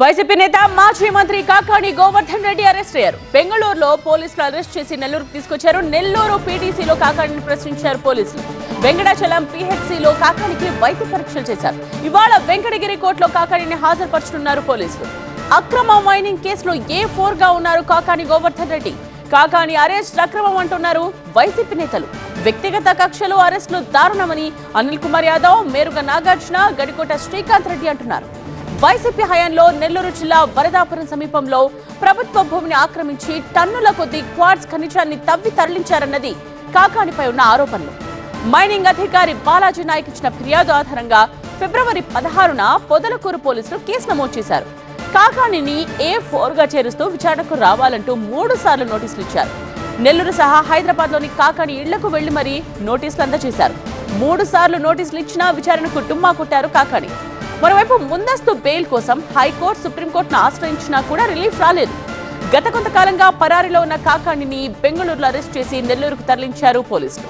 YCP నేత మాజీ మంత్రి కాకాణి గోవర్ధన్ రెడ్డి అరెస్ట్ అయ్యారు. బెంగళూరులో పోలీసులు అరెస్ట్ చేసి నెల్లూరుకు తీసుకొచ్చారు. నెల్లూరు పీటీసీలో కాకాణిని ప్రశ్నించారు పోలీసులు. వెంకటాచలం పీహెచ్సీలో కాకాణికి వైద్య పరీక్షలు చేశారు. ఇవాళ వెంకటగిరి కోర్టులో కాకాణిని హాజరుపరచనున్నారు పోలీసులు. అక్రమ మైనింగ్ కేసులో ఏ ఫోర్గా ఉన్నారు కాకాణి గోవర్ధన్ రెడ్డి? కాకాణి అరెస్ట్ అక్రమం అంటున్నారు వైసీపీ నేతలు. వ్యక్తిగత కక్షలు అరెస్టులు దారుణమని అనిల్ కుమార్ యాదవ్ మేరుగ నాగార్జున గడికోట శ్రీకాంత్ రెడ్డి అంటున్నారు. వైసీపీ హయాంలో నెల్లూరు జిల్లా వరదాపురం సమీపంలో ప్రభుత్వ భూమిని ఆక్రమించి టన్నుల కొద్ది క్వార్ట్స్ ఖనిజాన్ని తవ్వి తరలించారన్నది కాకానిపై ఉన్న ఆరోపణలు. మైనింగ్ అధికారి బాలాజీ నాయక్ ఇచ్చిన ఫిర్యాదు ఆధారంగా ఫిబ్రవరి పదహారున పొదలకూరు పోలీసులు కేసు నమోదు చేశారు. కాకాణిని ఏ ఫోర్గా చేరుస్తూ విచారణకు రావాలంటూ మూడు సార్లు నోటీసులు ఇచ్చారు. నెల్లూరు సహా హైదరాబాద్లోని కాకాణి ఇళ్ళకు వెళ్ళి మరీ నోటీసులు అందజేశారు. మూడు సార్లు నోటీసులు ఇచ్చినా విచారణకు టుమ్మా కొట్టారు కాకాణి మరోవైపు ముందస్తు బెయిల్ కోసం హైకోర్టు సుప్రీంకోర్టును ఆశ్రయించినా కూడా రిలీఫ్ రాలేదు. గత కొంతకాలంగా పరారీలో ఉన్న కాకాణిని బెంగళూరులో అరెస్ట్ చేసి నెల్లూరుకు తరలించారు పోలీసులు.